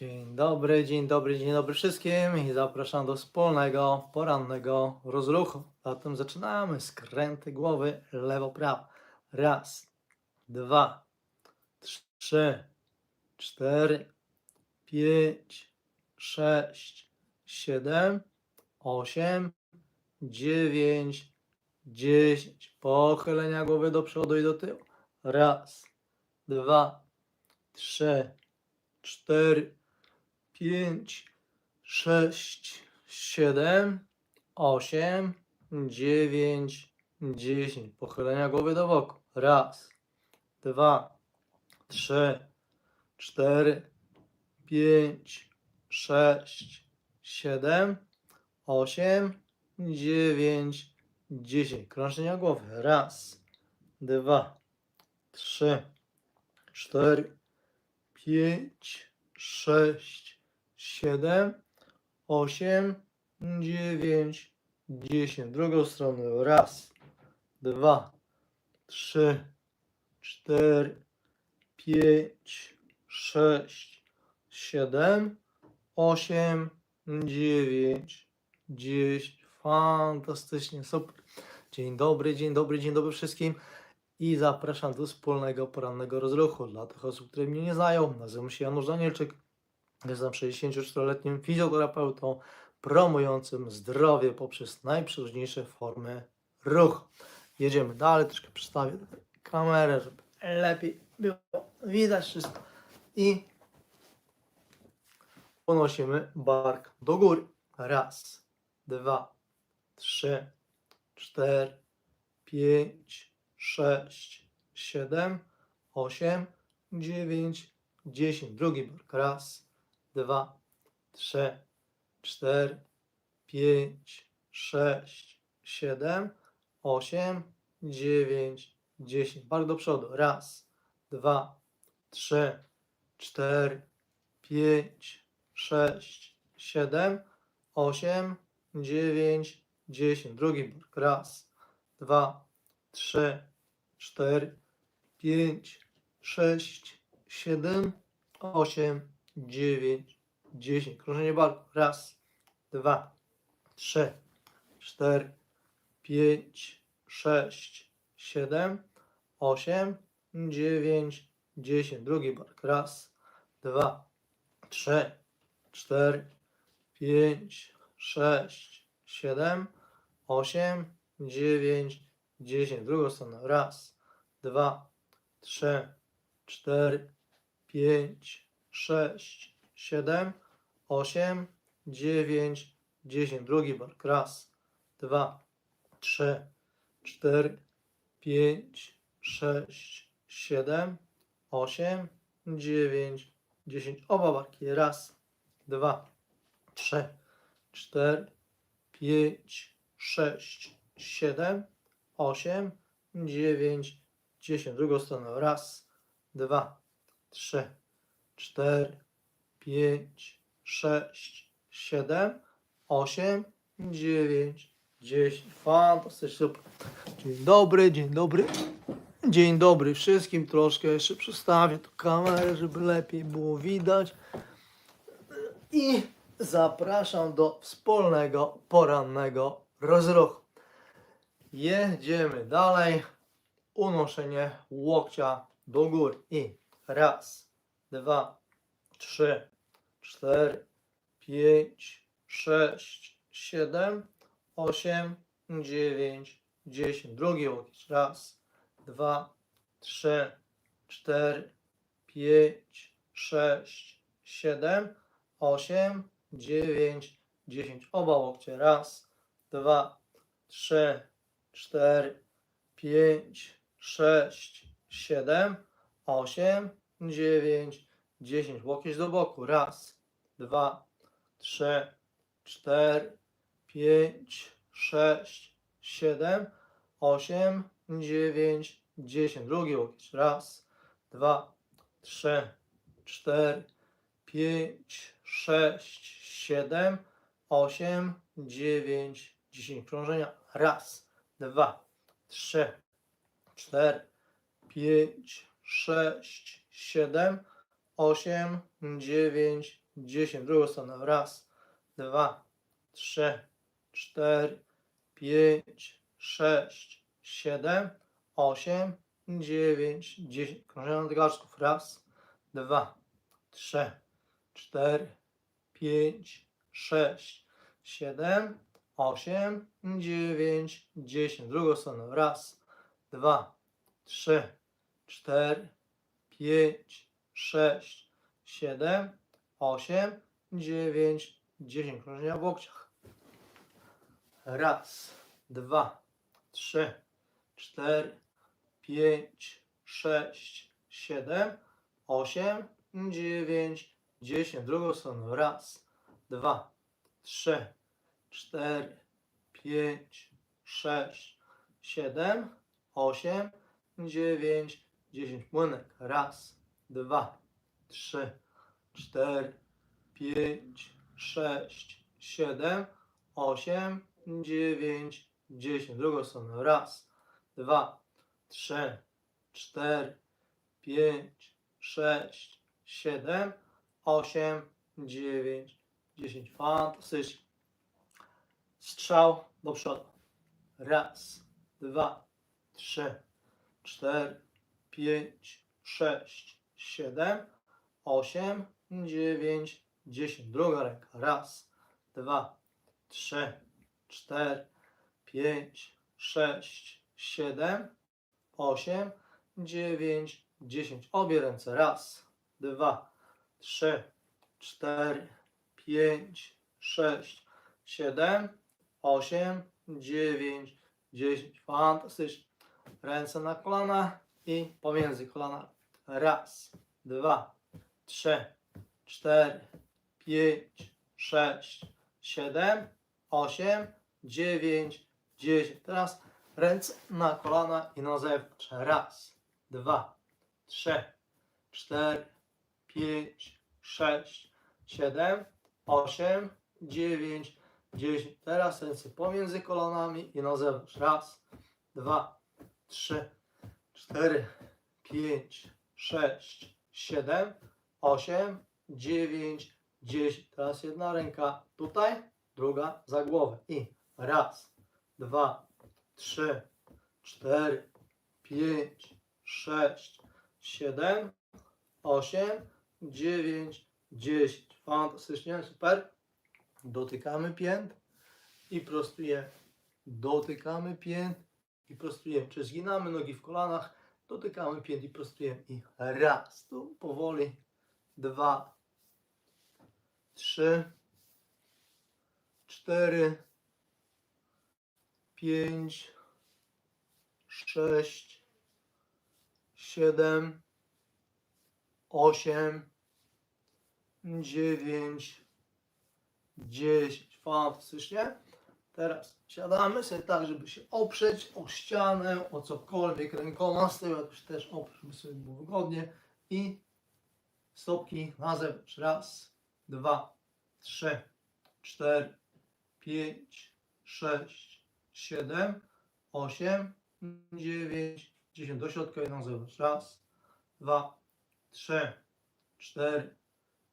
Dzień dobry, dzień dobry, dzień dobry wszystkim i zapraszam do wspólnego porannego rozruchu. Zatem zaczynamy skręty głowy lewo-prawo. Raz, dwa, trzy, cztery, pięć, sześć, siedem, osiem, dziewięć, dziesięć. Pochylenia głowy do przodu i do tyłu. Raz, dwa, trzy, cztery, pięć, sześć, siedem, osiem, dziewięć, dziesięć. Pochylenia głowy do boku. Raz, dwa, trzy, cztery, pięć, sześć, siedem, osiem, dziewięć, dziesięć. Krążenia głowy. Raz, dwa, trzy, cztery, pięć, sześć, siedem, osiem, dziewięć, dziesięć. Drugą stronę. Raz, dwa, trzy, cztery, pięć, sześć, siedem, osiem, dziewięć, dziesięć. Fantastycznie, super. Dzień dobry, dzień dobry, dzień dobry wszystkim i zapraszam do wspólnego porannego rozruchu. Dla tych osób, które mnie nie znają, nazywam się Janusz Danielczyk, jestem 64-letnim fizjoterapeutą promującym zdrowie poprzez najprzeróżniejsze formy ruchu. Jedziemy dalej, troszkę przedstawię kamerę, żeby lepiej było widać wszystko i unosimy bark do góry. Raz, dwa, trzy, cztery, pięć, sześć, siedem, osiem, dziewięć, dziesięć. Drugi bark. Raz, dwa, trzy, cztery, pięć, sześć, siedem, osiem, dziewięć, dziesięć. Bark do przodu. Raz, dwa, trzy, cztery, pięć, sześć, siedem, osiem, dziewięć, dziesięć. Drugi bark. Raz, dwa, trzy, cztery, pięć, sześć, siedem, osiem, dziewięć, dziesięć. Krążenie barku. Raz, dwa, trzy, cztery, pięć, sześć, siedem, osiem, dziewięć, dziesięć. Drugi bark. Raz, dwa, trzy, cztery, pięć, sześć, siedem, osiem, dziewięć, dziesięć. Drugą stronę. Raz, dwa, trzy, cztery, pięć, sześć, siedem, osiem, dziewięć, dziesięć. Drugi bark. Raz, dwa, trzy, cztery, pięć, sześć, siedem, osiem, dziewięć, dziesięć. Oba barki. Raz, dwa, trzy, cztery, pięć, sześć, siedem, osiem, dziewięć, dziesięć. Drugą stronę. Raz, dwa, trzy, cztery, pięć, sześć, siedem, osiem, dziewięć, dziesięć. Fantastycznie. Super. Dzień dobry, dzień dobry. Dzień dobry wszystkim. Troszkę jeszcze przestawię tu kamerę, żeby lepiej było widać. I zapraszam do wspólnego porannego rozruchu. Jedziemy dalej. Unoszenie łokcia do góry. I raz, dwa, trzy, cztery, pięć, sześć, siedem, osiem, dziewięć, dziesięć. Drugi łokieć. Raz, dwa, trzy, cztery, pięć, sześć, siedem, osiem, dziewięć, dziesięć. Oba łokcie. Raz, dwa, trzy, cztery, pięć, sześć, siedem, osiem, dziewięć, dziesięć. Łokieć do boku. Raz, dwa, trzy, cztery, pięć, sześć, siedem, osiem, dziewięć, dziesięć. Drugi łokieć. Raz, dwa, trzy, cztery, pięć, sześć, siedem, osiem, dziewięć, dziesięć. Krążenia. Raz, dwa, trzy, cztery, pięć, sześć, siedem, osiem, dziewięć, dziesięć. Drugą stronę. Raz, dwa, trzy, cztery, pięć, sześć, siedem, osiem, dziewięć, dziesięć. Krążenie nadgarsków. Raz, dwa, trzy, cztery, pięć, sześć, siedem, osiem, dziewięć, dziesięć. Drugą stronę. Raz, dwa, trzy, cztery, pięć, sześć, siedem, osiem, dziewięć, dziesięć. Krążenia w łokciach. Raz, dwa, trzy, cztery, pięć, sześć, siedem, osiem, dziewięć, dziesięć. Drugą stronę. Raz, dwa, trzy, cztery, pięć, sześć, siedem, osiem, dziewięć, dziesięć. Młynek. Raz, dwa, trzy, cztery, pięć, sześć, siedem, osiem, dziewięć, dziesięć. Drugą stronę. Raz, dwa, trzy, cztery, pięć, sześć, siedem, osiem, dziewięć, dziesięć. Fantastycznie. Strzał do przodu. Raz, dwa, trzy, cztery, pięć, sześć, siedem, osiem, dziewięć, dziesięć. Druga ręka. Raz, dwa, trzy, cztery, pięć, sześć, siedem, osiem, dziewięć, dziesięć. Obie ręce. Raz, dwa, trzy, cztery, pięć, sześć, siedem, osiem, dziewięć, dziesięć. Fantastycznie. Ręce na kolana i pomiędzy kolanami. Raz, dwa, trzy, cztery, pięć, sześć, siedem, osiem, dziewięć, dziesięć. Teraz ręce na kolana i na zewnątrz. Raz, dwa, trzy, cztery, pięć, sześć, siedem, osiem, dziewięć, dziesięć. Teraz ręce pomiędzy kolanami i na zewnątrz. Raz, dwa, trzy, cztery, pięć, sześć, siedem, osiem, dziewięć, dziesięć. Teraz jedna ręka tutaj, druga za głowę. I raz, dwa, trzy, cztery, pięć, sześć, siedem, osiem, dziewięć, dziesięć. Fantastycznie, super. Dotykamy pięt i prostujemy. Dotykamy pięt i prostujemy. Czy zginamy nogi w kolanach, dotykamy pięt i prostujemy. I raz, tu powoli, dwa, trzy, cztery, pięć, sześć, siedem, osiem, dziewięć, dziesięć. Fantastycznie. Teraz siadamy sobie tak, żeby się oprzeć o ścianę, o cokolwiek rękoma z tyłu, też oprzeć, żeby sobie było wygodnie. I stopki na zewnątrz. Dwa, trzy, cztery, pięć, sześć, siedem, osiem, dziewięć, dziesięć. Do środka na zewnątrz. Raz, dwa, trzy, cztery,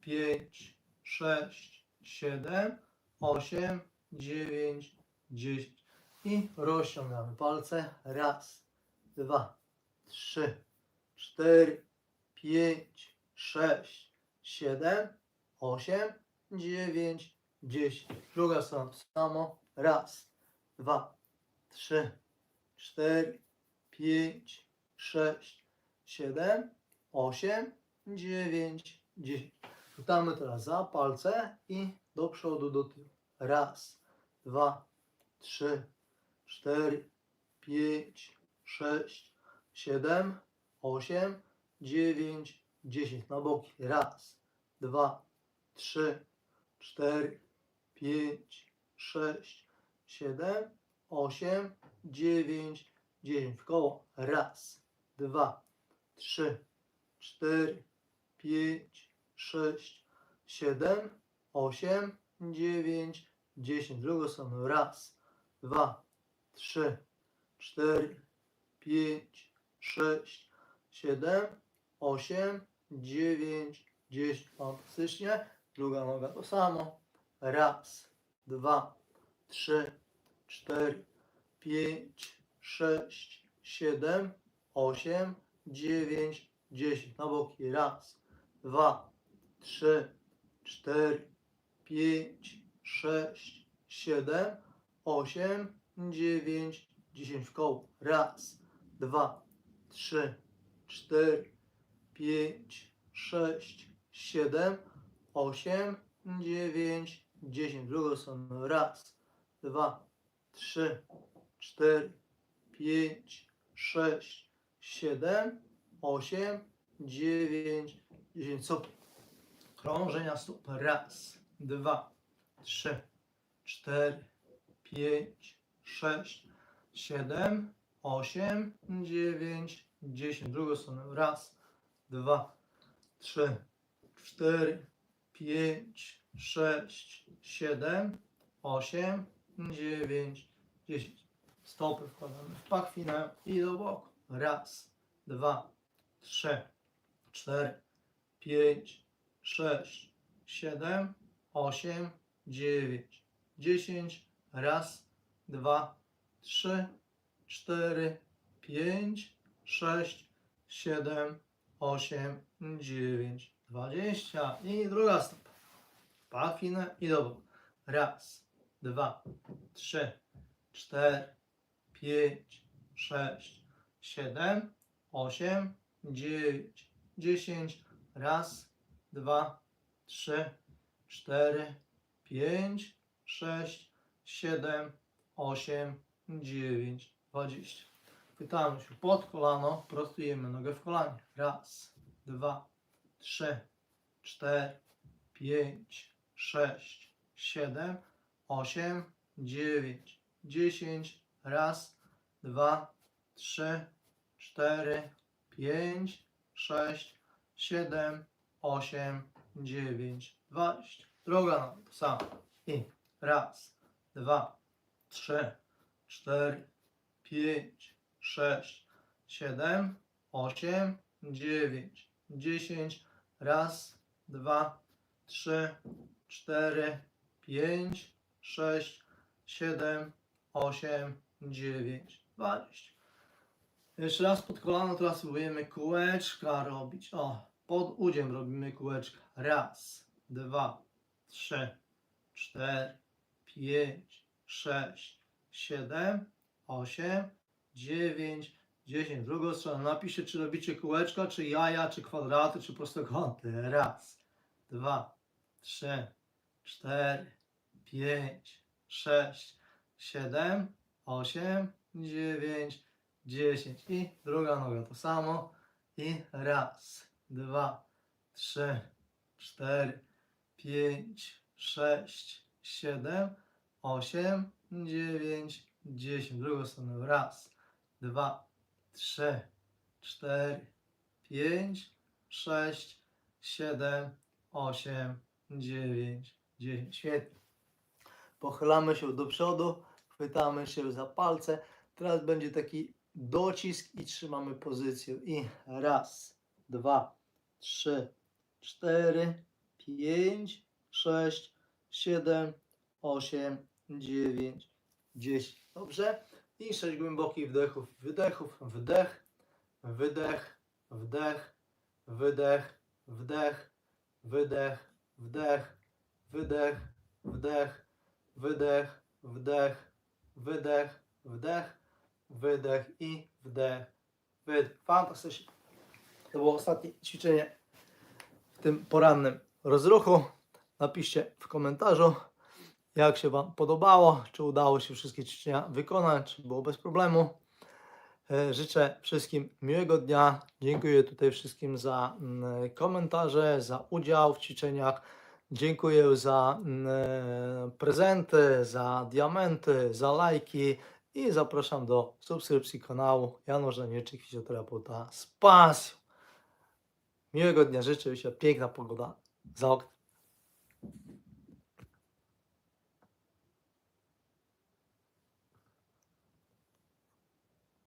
pięć, sześć, siedem, osiem, dziewięć, dziesięć. I rozciągamy palce. Raz, dwa, trzy, cztery, pięć, sześć, siedem, osiem, dziewięć, dziesięć. Druga strona to samo. Raz, dwa, trzy, cztery, pięć, sześć, siedem, osiem, dziewięć, dziesięć. Chwytamy teraz za palce i do przodu, do tyłu. Raz, dwa, trzy, cztery, pięć, sześć, siedem, osiem, dziewięć, dziesięć. Na boki. Raz, dwa, trzy, cztery, pięć, sześć, siedem, osiem, dziewięć, dziesięć. W koło. Raz, dwa, trzy, cztery, pięć, sześć, siedem, osiem, dziewięć, dziesięć. Drugą stroną. Raz, dwa, trzy, cztery, pięć, sześć, siedem, osiem, dziewięć, dziesięć. Fantastycznie. Druga noga to samo. Raz, dwa, trzy, cztery, pięć, sześć, siedem, osiem, dziewięć, dziesięć. Na boki. Raz, dwa, trzy, cztery, pięć, sześć, siedem, osiem, dziewięć, dziesięć w koło. Raz, dwa, trzy, cztery, pięć, sześć, siedem, osiem, dziewięć, dziesięć. W drugą stronę. Raz, dwa, trzy, cztery, pięć, sześć, siedem, osiem, dziewięć, dziesięć. Super. Krążenia stóp. Raz, dwa, trzy, cztery, pięć, sześć, siedem, osiem, dziewięć, dziesięć. Drugą stronę. Raz, dwa, trzy, cztery, pięć, sześć, siedem, osiem, dziewięć, dziesięć. Stopy wkładamy w pachwinę i do boku. Raz, dwa, trzy, cztery, pięć, sześć, siedem, osiem, dziewięć, dziesięć. Raz, dwa, trzy, cztery, pięć, sześć, siedem, osiem, dziewięć, dwadzieścia. I druga stopa. Pachwinę i do. Raz, dwa, trzy, cztery, pięć, sześć, siedem, osiem, dziewięć, dziesięć. Raz, dwa, trzy, cztery, pięć, sześć, siedem, osiem, dziewięć, dwadzieścia. Pytamy się pod kolano, prostujemy nogę w kolanie. Raz, dwa, trzy, cztery, pięć, sześć, siedem, osiem, dziewięć, dziesięć. Raz, dwa, trzy, cztery, pięć, sześć, siedem, osiem, dziewięć, dwadzieścia. Druga noga to samo. I raz, dwa, trzy, cztery, pięć, sześć, siedem, osiem, dziewięć, dziesięć. Raz, dwa, trzy, cztery, pięć, sześć, siedem, osiem, dziewięć, dwadzieścia. Jeszcze raz pod kolano, teraz spróbujemy kółeczka robić. O, pod udziem robimy kółeczka. Raz, dwa, trzy, cztery, pięć, sześć, siedem, osiem, dziewięć, dziesięć. W drugą stronę napiszcie, czy robicie kółeczka, czy jaja, czy kwadraty, czy prostokąty. Raz, dwa, trzy, cztery, pięć, sześć, siedem, osiem, dziewięć, dziesięć. I druga noga to samo. I raz, dwa, trzy, cztery, pięć, sześć, siedem, osiem, dziewięć, dziesięć. Drugą stronę. Raz, dwa, trzy, cztery, pięć, sześć, siedem, osiem, dziewięć, dziesięć. Świetnie. Pochylamy się do przodu, chwytamy się za palce. Teraz będzie taki docisk i trzymamy pozycję. I raz, dwa, trzy, cztery, pięć, sześć, siedem, osiem, dziewięć, dziesięć. Dobrze? I sześć głębokich wdechów wydechów. Wdech, wydech, wdech, wydech, wdech, wydech, wdech, wydech, wdech, wydech, wdech, wydech, wdech, wydech i wdech, wydech. Fantastycznie. To było ostatnie ćwiczenie w tym porannym rozruchu. Napiszcie w komentarzu, jak się Wam podobało, czy udało się wszystkie ćwiczenia wykonać, czy było bez problemu. E, Życzę wszystkim miłego dnia. Dziękuję tutaj wszystkim za mm, komentarze, za udział w ćwiczeniach. Dziękuję za mm, e, prezenty, za diamenty, za lajki i zapraszam do subskrypcji kanału Janusz Danielczyk, fizjoterapeuta z pasją. Miłego dnia życzę, się piękna pogoda za oknem.